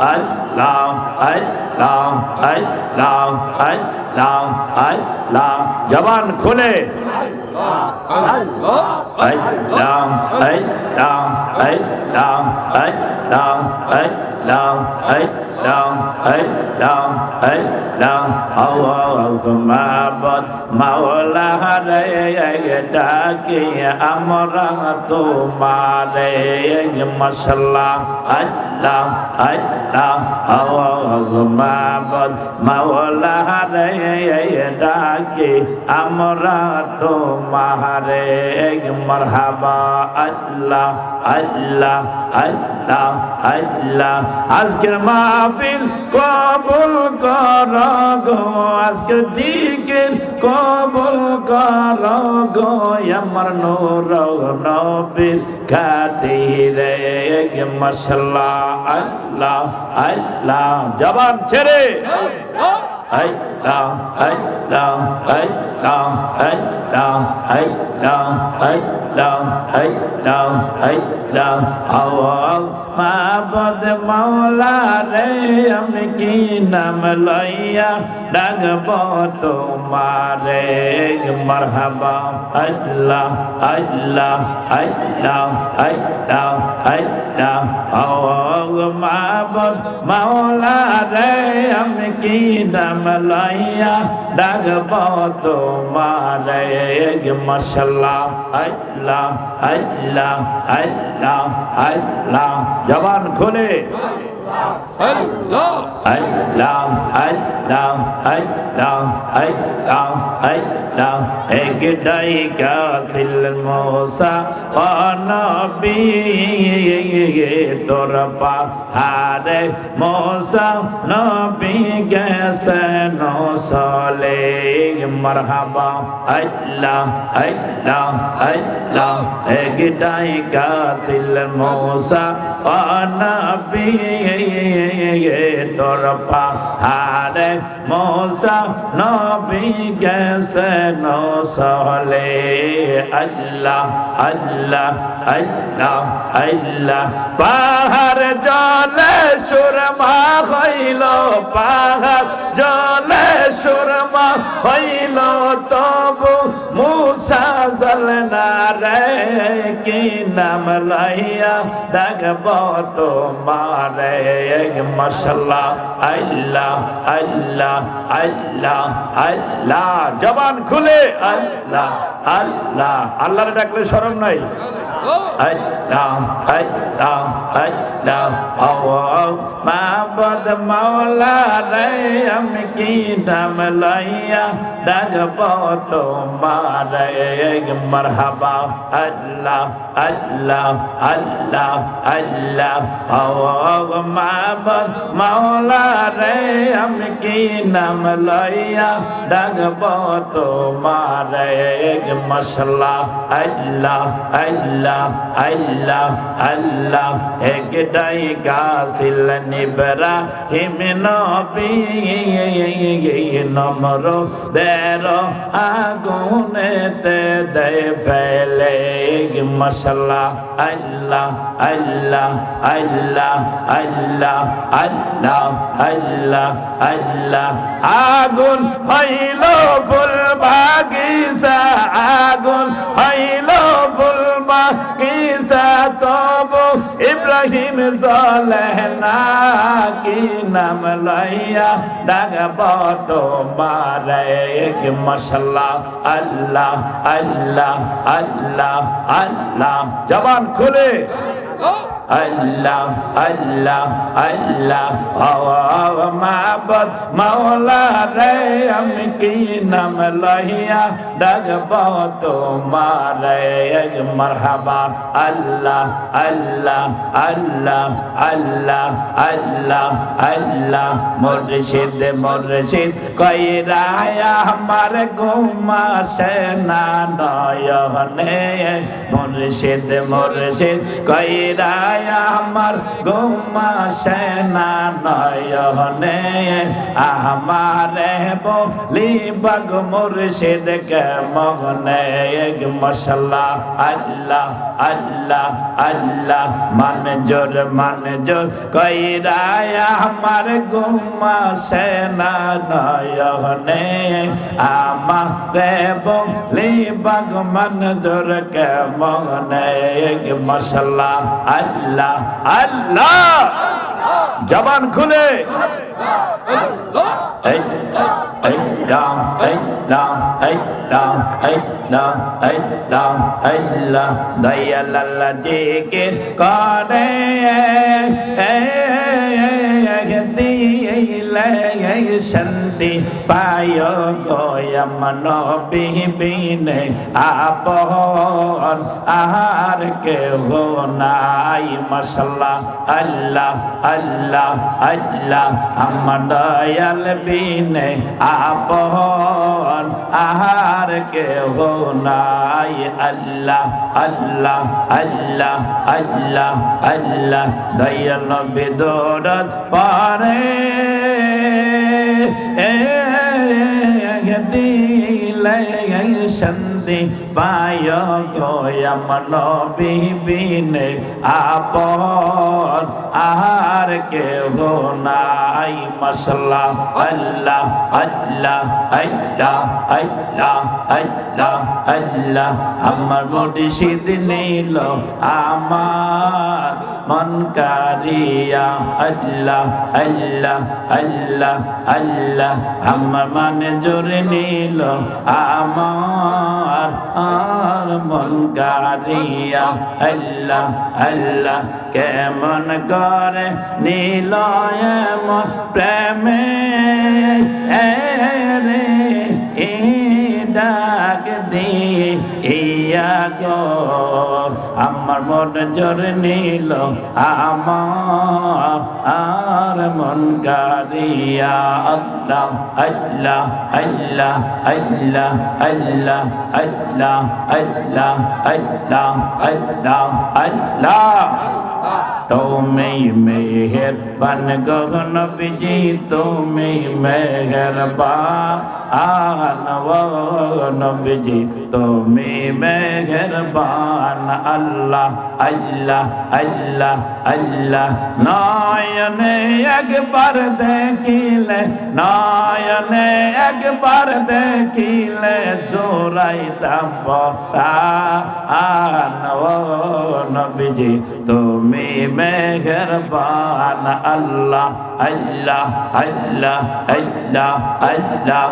al lam al lam al lam al lam al lam জবান খুলে al lam al lam al lam al lam al long, hey, long, hey, long, hey, long. Oh, oh, oh, my butt, my ola, hey, dagi, amara, to my day, mashallah, hey, long, hey, long. Oh, oh, oh, my butt, my ola, hey, dagi, amara, to my day, marhaba, Allah, Allah, Allah, Allah. আজকের মাহফিল কবুল কর গো, আজকের জিকির কবুল কর গো, আমার নূর নবীর খাতিরে মশলা আল্লাহ আল্লাহ, জবান ছেড়ে। আল্লাহ আল্লাহ আল্লাহ আল্লাহ আল্লাহ আল্লাহ আল্লাহ আল্লাহ আওয়াজ। মাবদ মাওলা রে, আমি কি নাম লইয়া ডাকব তোমারে? মারহাবা আল্লাহ আল্লাহ আল্লাহ আল্লাহ আল্লাহ আওয়াজ। মাবদ মাওলা রে, আমি কি নাম লইয়া ডাকব তোমারে? মশলা আল্লাহ আল্লাহ আল্লাহ আল্লাহ আল্লাহ জবান খুলে। একটাই কাছিলেন মোসা অনবী তোর পাহারে মোসা নবী গেছে নসলে মারহাবা আল্লাহ আল্লাহ আল্লাহ একটাই কাছিলেন মোসা অনবী তোর পাহাড়ে মোসা নবী গেছে নসলে। আল্লাহ আল্লাহ আল্লাহ আল্লাহ। পাহাড় জলে সুরমা হইল, পাহাড় জলে সুরমা হইল। তবু মুসা জল না রে, কি নাম লাইয়া ডাকব তোমারে? মশলা আল্লাহ আল্লাহ আল্লাহ আল্লাহ। জবান খুলে, আল্লাহ আল্লাহ। আল্লাহরে ডাকলে শরম নাই? আল্লাহ আল্লাহ আল্লাহ। আল্লাহ মাবদ মাওলা রে আমি কি নাম লাইয়া ডাকব তোমারে মারহাবা আল্লাহ আল্লাহ আল্লাহ আল্লাহ আল্লাহ মাবদ মাওলা রে আমি কি নাম লাইয়া ডাকব তোমারে মশলা আল্লাহ আল্লাহ আল্লাহ আল্লাহ একটাই গাছিল নিবরা হিম নবী নমর দের আগুনেতে দে ফেলে মশলা আল্লাহ আল্লাহ আল্লাহ আল্লাহ আল্লাহ আল্লাহ আল্লাহ। আগুন হইল ফুল বাগিচা আগুন হইল ফুল বাগিচা তবু ইব্রাহিম জলে না কি নাম লইয়া ডাকব এক মশলা, আল্লাহ আল্লাহ আল্লাহ আল্লাহ। জবান খুলে। আল্লাহ আল্লাহ আল্লাহ হওয়া মাবদ মাওলা রে, আমি কি নাম লহিয়া ডাকব তোমারে মারহাবা। আল্লাহ আল্লাহ আল্লাহ আল্লাহ আল্লাহ আল্লাহ, মুর্শিদ মুর্শিদ কইরায়া আমার ঘুমা সেনা মুর্শিদ মুর্শিদ কইরায়া আমার গুমা সেনা নয়নে আমারে বলি বাগ মুর্শিদ কে মগনে। এক মশলা, আল্লাহ আল্লাহ আল্লাহ মান জোর মান জোর কইরা আমার গুমা সেনা নয়নে আমারে বলি বাগ মান জোর কে মগনে। এক মশলা আল্লাহ আল্লাহ জবান খুলে দয়াল্লাহ শান্তি পায় গয়াম নবিবিনে আপন আহার কে হো নাই মশলা। আল্লাহ আল্লাহ আল্লাহ, আমার দয়াল বিনে আপন আহার কে হো নাই। আল্লাহ আল্লাহ আল্লাহ আল্লাহ আল্লাহ, দয়াল বিদরত পারে। দিলে শান্তি পায় গয়াম নবিবিনে আপন আহার কে হো নাই মশলা। আল্লাহ আল্লাহ আল্লাহ আল্লাহ আল্লাহ আল্লাহ। আমার মুর্শিদ নীল আমার মন কারিয়া। আল্লাহ আল্লাহ আল্লাহ আল্লাহ। আমার মানে জোরে নীল আমার মন গারিয়া আল্লাহ আল্লাহ কেমন করে নীলয় মন প্রেমে? রে ডাক দিয়ে ইয়া গো। আমার মন জোর নীল, আমার মন কারিয়া আল্লাহ আল্লাহ আল্লাহ আল্লাহ আল্লাহ আল্লাহ আল্লাহ আল্লাহ আল্লাহ আল্লাহ। তুমি মেহেরবান গগন বিজি তুমি মেহেরবান আন বিজি তুমি মেহেরবান আল্লাহ আল্লাহ আল্লাহ আল্লাহ নয়নে একবার দেখিলে নয়নে একবার দেখিলে জোরাইতাম আন নবীজি তুমি মেহেরবান আল্লাহ আল্লাহ আল্লাহ আল্লাহ আল্লাহ।